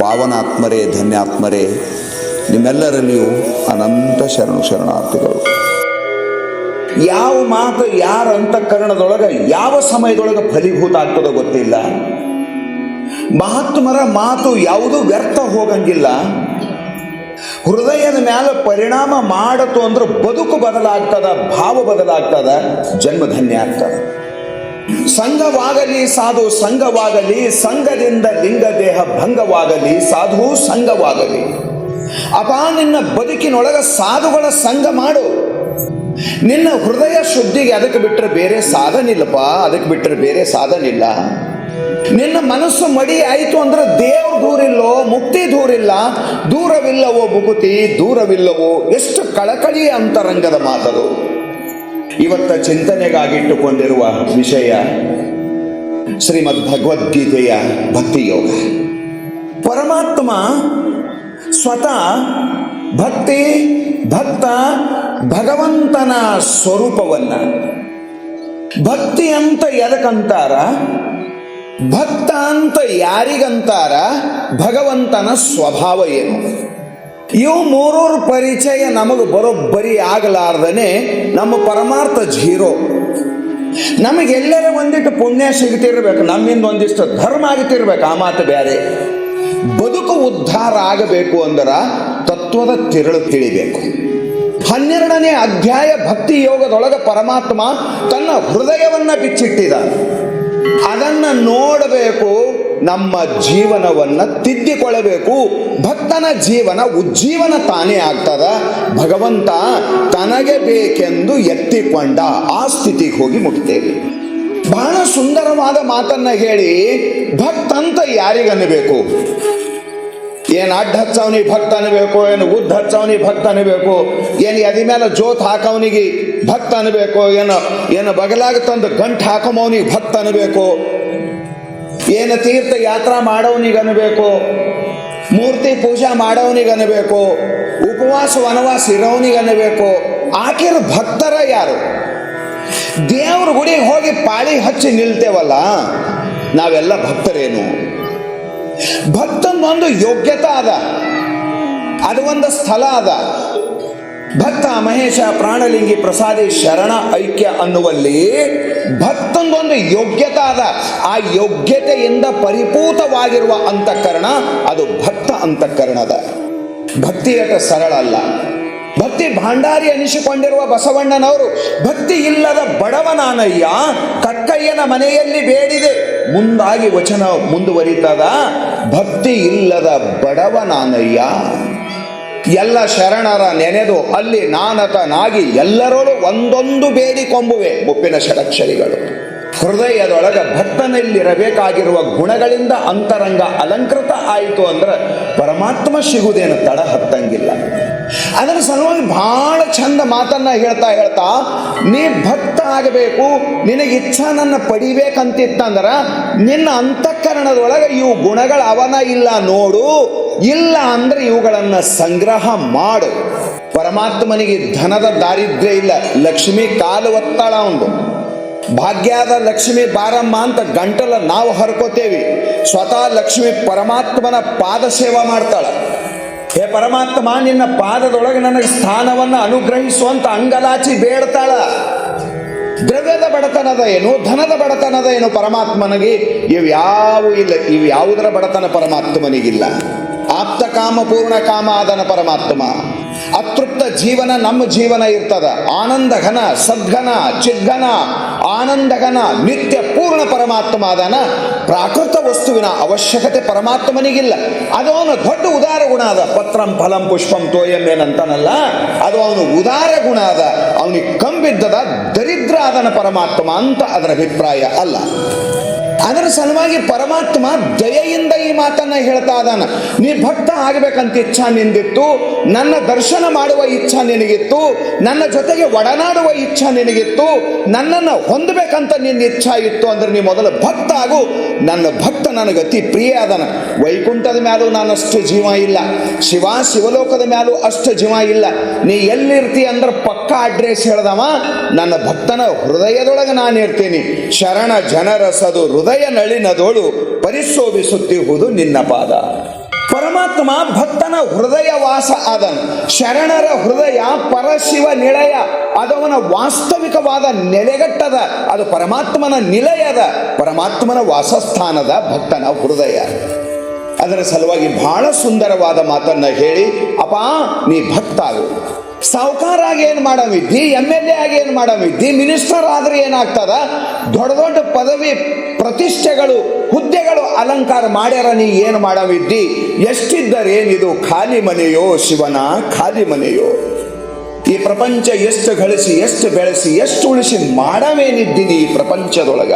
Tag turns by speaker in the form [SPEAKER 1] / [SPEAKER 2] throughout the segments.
[SPEAKER 1] ಪಾವನಾತ್ಮರೇ, ಧನ್ಯಾತ್ಮರೇ, ನಿಮ್ಮೆಲ್ಲರಲ್ಲಿಯೂ ಅನಂತ ಶರಣು ಶರಣಾರ್ಥಿಗಳು. ಯಾವ ಮಾತು ಯಾರ ಅಂತಃಕರಣದೊಳಗೆ ಯಾವ ಸಮಯದೊಳಗೆ ಫಲೀಭೂತ ಆಗ್ತದೋ ಗೊತ್ತಿಲ್ಲ. ಮಹಾತ್ಮರ ಮಾತು ಯಾವುದೂ ವ್ಯರ್ಥ ಹೋಗಂಗಿಲ್ಲ. ಹೃದಯದ ಮೇಲೆ ಪರಿಣಾಮ ಮಾಡತು ಅಂದ್ರೆ ಬದುಕು ಬದಲಾಗ್ತದ, ಭಾವ ಬದಲಾಗ್ತದ, ಜನ್ಮ ಧನ್ಯ ಆಗ್ತದ ಸಂಘವಾಗಲಿ ಸಾಧು, ಸಂಘವಾಗಲಿ, ಸಂಘದಿಂದ ಲಿಂಗ ದೇಹ ಭಂಗವಾಗಲಿ, ಸಾಧು, ಸಂಘವಾಗಲಿ. ಅಪ, ನಿನ್ನ ಬದುಕಿನೊಳಗ ಸಾಧುಗಳ ಸಂಘ ಮಾಡು. ನಿನ್ನ ಹೃದಯ ಶುದ್ಧಿಗೆ ಅದಕ್ಕೆ ಬಿಟ್ಟರೆ ಬೇರೆ ಸಾಧನಿಲ್ಲಪ್ಪ, ಅದಕ್ಕೆ ಬಿಟ್ಟರೆ ಬೇರೆ ಸಾಧನಿಲ್ಲ. ನಿನ್ನ ಮನಸ್ಸು ಮಡಿ ಆಯಿತು ಅಂದ್ರೆ ದೇವ್ರ ದೂರಿಲ್ಲೋ, ಮುಕ್ತಿ ದೂರಿಲ್ಲ, ದೂರವಿಲ್ಲವೋ ಮುಗುತಿ ದೂರವಿಲ್ಲವೋ, ಎಷ್ಟು ಕಳಕಳಿ ಅಂತರಂಗದ ಮಾತದು. ಇವತ್ತ ಚಿಂತನೆಗಾಗಿಟ್ಟುಕೊಂಡಿರುವ ವಿಷಯ ಶ್ರೀಮದ್ ಭಗವದ್ಗೀತೆಯ ಭಕ್ತಿ ಯೋಗ. ಪರಮಾತ್ಮ ಸ್ವತಃ ಭಕ್ತಿ, ಭಕ್ತ, ಭಗವಂತನ ಸ್ವರೂಪವನ್ನ ಭಕ್ತಿ ಅಂತ ಎದಕ್ಕಂತಾರ ಭಕ್ತ ಅಂತ ಯಾರಿಗಂತಾರ? ಭಗವಂತನ ಸ್ವಭಾವ ಏನು? ಇವು ಮೂರೂರು ಪರಿಚಯ ನಮಗೆ ಬರೋಬ್ಬರಿ ಆಗಲಾರ್ದನೆ ನಮ್ಮ ಪರಮಾರ್ಥ ಜೀರೋ. ನಮಗೆಲ್ಲರ ಒಂದಿಟ್ಟು ಪುಣ್ಯ ಸಿಗ್ತಿರ್ಬೇಕು, ನಮ್ಮಿಂದ ಒಂದಿಷ್ಟು ಧರ್ಮ ಆಗ್ತಿರ್ಬೇಕು, ಆ ಮಾತು ಬೇರೆ ಬದುಕು ಉದ್ಧಾರ ಆಗಬೇಕು ಅಂದರ ತತ್ವದ ತಿರುಳು ತಿಳಿಬೇಕು. ಹನ್ನೆರಡನೇ ಅಧ್ಯಾಯ ಭಕ್ತಿ ಯೋಗದೊಳಗ ಪರಮಾತ್ಮ ತನ್ನ ಹೃದಯವನ್ನ ಬಿಚ್ಚಿಟ್ಟಿದ ಅದನ್ನ ನೋಡಬೇಕು ನಮ್ಮ ಜೀವನವನ್ನ ತಿದ್ದಿಕೊಳ್ಳಬೇಕು. ಭಕ್ತನ ಜೀವನ ಉಜ್ಜೀವನ ತಾನೇ ಆಗ್ತದ. ಭಗವಂತ ತನಗೆ ಬೇಕೆಂದು ಎತ್ತಿಕೊಂಡ ಆ ಸ್ಥಿತಿಗೆ ಹೋಗಿ ಮುಟ್ತೇವೆ ಬಹಳ ಸುಂದರವಾದ ಮಾತನ್ನ ಹೇಳಿ ಭಕ್ತಂತ ಯಾರಿಗನ್ನಬೇಕು ಏನು ಅಡ್ಡ ಹಚ್ಚವನಿಗೆ ಭಕ್ತ ಅನ್ಬೇಕು, ಏನು ಉದ್ದ ಹಚ್ಚವನಿಗೆ ಭಕ್ತ ಅನ್ಬೇಕು, ಏನು ಎದಿ ಮೇಲೆ ಜೋತ್ ಹಾಕವನಿಗೆ ಭಕ್ತ ಅನ್ಬೇಕು, ಏನು ಏನು ಬಗಲಾಗ ತಂದು ಗಂಟು ಹಾಕಮವನಿಗೆ ಭಕ್ತ ಅನ್ಬೇಕು? ಏನು ತೀರ್ಥ ಯಾತ್ರಾ ಮಾಡೋನಿಗನಬೇಕು, ಮೂರ್ತಿ ಪೂಜಾ ಮಾಡೋನಿಗನಬೇಕು, ಉಪವಾಸ ವನವಾಸ ಇರೋನಿಗೆ ಅನ್ಬೇಕು ಆಕೆರ ಭಕ್ತರ ಯಾರು? ದೇವ್ರ ಗುಡಿಗೆ ಹೋಗಿ ಪಾಳಿ ಹಚ್ಚಿ ನಿಲ್ತೇವಲ್ಲ, ನಾವೆಲ್ಲ ಭಕ್ತರೇನು? ಭಕ್ತಂದೊಂದು ಯೋಗ್ಯತಾ ಅದ, ಅದು ಒಂದು ಸ್ಥಳ ಅದ. ಭಕ್ತ ಮಹೇಶ ಪ್ರಾಣಲಿಂಗಿ ಪ್ರಸಾದಿ ಶರಣ ಐಕ್ಯ ಅನ್ನುವಲ್ಲಿ ಭಕ್ತಂದೊಂದು ಯೋಗ್ಯತೆ ಅದ. ಆ ಯೋಗ್ಯತೆಯಿಂದ ಪರಿಪೂತವಾಗಿರುವ ಅಂತಃಕರಣ ಅದು ಭಕ್ತ ಅಂತಃಕರಣದ. ಭಕ್ತಿಯಟ ಸರಳ ಅಲ್ಲ. ಭಕ್ತಿ ಭಾಂಡಾರಿ ಅನಿಸಿಕೊಂಡಿರುವ ಬಸವಣ್ಣನವರು, ಭಕ್ತಿ ಇಲ್ಲದ ಬಡವನಾನಯ್ಯ, ಕಕ್ಕಯ್ಯನ ಮನೆಯಲ್ಲಿ ಬೇಡಿದೆ. ಮುಂದಾಗಿ ವಚನ ಮುಂದುವರಿತದ, ಭಕ್ತಿ ಇಲ್ಲದ ಬಡವನಾನಯ್ಯ. ಎಲ್ಲ ಶರಣರ ನೆನೆದು ಅಲ್ಲಿ ನಾನತನಾಗಿ ಎಲ್ಲರೂ ಒಂದೊಂದು ಬೇಡಿಕೊಂಬುವೆ ಮುಪ್ಪಿನ ಷಡಕ್ಷರಿಗಳು. ಹೃದಯದೊಳಗ ಭಕ್ತನಲ್ಲಿರಬೇಕಾಗಿರುವ ಗುಣಗಳಿಂದ ಅಂತರಂಗ ಅಲಂಕೃತ ಆಯಿತು ಅಂದ್ರೆ ಪರಮಾತ್ಮ ಸಿಗುವುದೇನು ತಡ ಹತ್ತಂಗಿಲ್ಲ. ಅದರ ಸಲುವಾಗಿ ಬಹಳ ಚಂದ ಮಾತನ್ನ ಹೇಳ್ತಾ ಹೇಳ್ತಾ, ನೀ ಭಕ್ತ ಆಗಬೇಕು ನಿನಗೆ ಇಚ್ಛಾನನ್ನ ಪಡಿಬೇಕಂತಿತ್ತಂದ್ರ ನಿನ್ನ ಅಂತಃಕರಣದೊಳಗೆ ಇವು ಗುಣಗಳ ಅವನ ಇಲ್ಲ ನೋಡು. ಇಲ್ಲ ಅಂದ್ರೆ ಇವುಗಳನ್ನ ಸಂಗ್ರಹ ಮಾಡು. ಪರಮಾತ್ಮನಿಗೆ ಧನದ ದಾರಿದ್ರ್ಯ ಇಲ್ಲ. ಲಕ್ಷ್ಮಿ ಕಾಲು ಒತ್ತಾಳ ಅವನು ಭಾಗ್ಯದ ಲಕ್ಷ್ಮಿ ಬಾರಮ್ಮ ಅಂತ ಗಂಟಲ ನಾವು ಹರ್ಕೋತೇವಿ. ಸ್ವತಃ ಲಕ್ಷ್ಮಿ ಪರಮಾತ್ಮನ ಪಾದ ಸೇವಾ ಮಾಡ್ತಾಳ. ಹೇ ಪರಮಾತ್ಮ, ನಿನ್ನ ಪಾದದೊಳಗೆ ನನಗೆ ಸ್ಥಾನವನ್ನು ಅನುಗ್ರಹಿಸುವಂತ ಅಂಗಲಾಚಿ ಬೇಡ್ತಾಳ. ದ್ರವ್ಯದ ಬಡತನದ ಏನು, ಧನದ ಬಡತನದ ಏನು ಪರಮಾತ್ಮನಿಗೆ? ಇವ್ಯಾವು ಇಲ್ಲ. ಇವು ಯಾವುದರ ಬಡತನ ಪರಮಾತ್ಮನಿಗಿಲ್ಲ. ಆಪ್ತ ಕಾಮ ಪೂರ್ಣ ಕಾಮ ಆದನ ಪರಮಾತ್ಮ. ಅತೃಪ್ತ ಜೀವನ ನಮ್ಮ ಜೀವನ ಇರ್ತದ. ಆನಂದ ಘನ ಸದ್ಘನ, ಚಿದ್ಘನ ಆನಂದ ಘನ ನಿತ್ಯ ಪೂರ್ಣ ಪರಮಾತ್ಮ ಆದನ ಪ್ರಾಕೃತ ವಸ್ತುವಿನ ಅವಶ್ಯಕತೆ ಪರಮಾತ್ಮನಿಗಿಲ್ಲ. ಅದು ಅವನು ದೊಡ್ಡ ಉದಾರ ಗುಣ ಅದ. ಪತ್ರಂ ಫಲಂ ಪುಷ್ಪಂ ತೋಯಂ ಏನಂತಾನಲ್ಲ ಅದು ಅವನು ಉದಾರ ಗುಣ ಅದ. ಅವನಿಗೆ ಕಂಬಿದ್ದದ ದರಿದ್ರ ಆದನ ಪರಮಾತ್ಮ ಅಂತ ಅದರ ಅಭಿಪ್ರಾಯ ಅಲ್ಲ. ಅದರ ಸಲುವಾಗಿ ಪರಮಾತ್ಮ ದಯೆಯಿಂದ ಈ ಮಾತನ್ನ ಹೇಳ್ತಾ ಇದ್ದಾನ. ನೀ ಭಕ್ತ ಆಗಬೇಕಂತ ಇಚ್ಛಾ ನಿಂದಿತ್ತು, ನನ್ನ ದರ್ಶನ ಮಾಡುವ ಇಚ್ಛಾ ನಿನಗಿತ್ತು, ನನ್ನ ಜೊತೆಗೆ ಒಡನಾಡುವ ಇಚ್ಛಾ ನಿನಗಿತ್ತು, ನನ್ನನ್ನು ಹೊಂದಬೇಕಂತ ನಿನ್ನ ಇಚ್ಛಾ ಇತ್ತು ಅಂದ್ರೆ ನೀ ಮೊದಲು ಭಕ್ತ ಆಗು. ನನ್ನ ಭಕ್ತ ನನಗೆ ಅತಿ ಪ್ರಿಯ ಅದನ ವೈಕುಂಠದ ಮ್ಯಾಲೂ ನಾನಷ್ಟು ಜೀವ ಇಲ್ಲ. ಶಿವ ಶಿವಲೋಕದ ಮ್ಯಾಲೂ ಅಷ್ಟು ಜೀವ ಇಲ್ಲ. ನೀ ಎಲ್ಲಿರ್ತಿ ಅಂದ್ರೆ ಪಕ್ಕ ಅಡ್ರೆಸ್ ಹೇಳ್ದವ, ನನ್ನ ಭಕ್ತನ ಹೃದಯದೊಳಗೆ ನಾನು ಇರ್ತೀನಿ ಶರಣ ಜನರಸದು ಹೃದಯ ನಳಿನದೋಳು ಪರಿಶೋಭಿಸುತ್ತಿರುವುದು ನಿನ್ನ ಪಾದ. ಪರಮಾತ್ಮ ಭಕ್ತನ ಹೃದಯ ವಾಸ ಆದನು, ಶರಣರ ಹೃದಯ ಪರಶಿವ ನಿಲಯ, ಅದವನ ವಾಸ್ತವಿಕವಾದ ನೆಲೆಗಟ್ಟದ, ಅದು ಪರಮಾತ್ಮನ ನಿಲಯದ, ಪರಮಾತ್ಮನ ವಾಸಸ್ಥಾನದ ಭಕ್ತನ ಹೃದಯ. ಅದರ ಸಲುವಾಗಿ ಬಹಳ ಸುಂದರವಾದ ಮಾತನ್ನ ಹೇಳಿ, ಅಪಾ ನೀ ಭಕ್ತ ಆಗು ಸಾವುಕಾರ ಆಗಿ ಏನು ಮಾಡವಿದ್ದಿ? ಎಂ ಎಲ್ ಎ ಆಗಿ ಏನು ಮಾಡವಿದ್ದಿ? ಮಿನಿಸ್ಟರ್ ಆದ್ರೆ ಏನಾಗ್ತದ? ದೊಡ್ಡ ದೊಡ್ಡ ಪದವಿ ಪ್ರತಿಷ್ಠೆಗಳು, ಹುದ್ದೆಗಳು ಅಲಂಕಾರ ಮಾಡ್ಯಾರ, ನೀ ಏನು ಮಾಡವಿದ್ದಿ? ಎಷ್ಟಿದ್ದರೇನಿದು? ಖಾಲಿ ಮನೆಯೋ ಶಿವನ, ಖಾಲಿ ಮನೆಯೋ? ಈ ಪ್ರಪಂಚ ಎಷ್ಟು ಗಳಿಸಿ ಎಷ್ಟು ಬೆಳೆಸಿ, ಎಷ್ಟು ಉಳಿಸಿ ಮಾಡವೇನಿದ್ದೀನಿ ಈ ಪ್ರಪಂಚದೊಳಗ?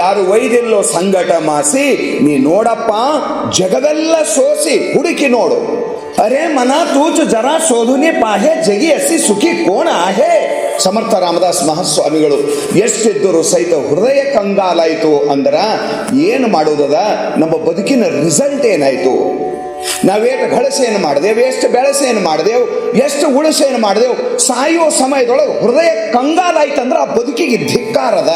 [SPEAKER 1] ಯಾರು ಒಯ್ದಿಲ್ಲೋ ಸಂಗಟ ಮಾಸಿ ನೀ ನೋಡಪ್ಪ ಜಗವೆಲ್ಲ ಸೋಸಿ, ಹುಡುಕಿ ನೋಡು. ಅರೆ ಮನ ತೂಚು ಜರ ಸೋಧುನಿ ಪಾಹೆ, ಜಗಿ ಹಸಿ ಸುಖಿ ಕೋಣ ಆಹೆ. ಸಮರ್ಥ ರಾಮದಾಸ್ ಮಹಾಸ್ವಾಮಿಗಳು, ಎಷ್ಟಿದ್ದರು ಸಹಿತ ಹೃದಯ ಕಂಗಾಲಾಯಿತು ಅಂದ್ರ ಏನು ಮಾಡೋದದ? ನಮ್ಮ ಬದುಕಿನ ರಿಸಲ್ಟ್ ಏನಾಯ್ತು? ನಾವೇನು ಗಳಿಸೇನು ಮಾಡಿದೆವು, ಎಷ್ಟು ಬೆಳೆಸೇನು ಮಾಡಿದೆವು, ಎಷ್ಟು ಉಳಿಸೇನು ಮಾಡಿದೆವು ಸಾಯುವ ಸಮಯದೊಳಗೆ ಹೃದಯ ಕಂಗಾಲಾಯ್ತಂದ್ರೆ ಆ ಬದುಕಿಗೆ ಧಿಕ್ಕಾರದ.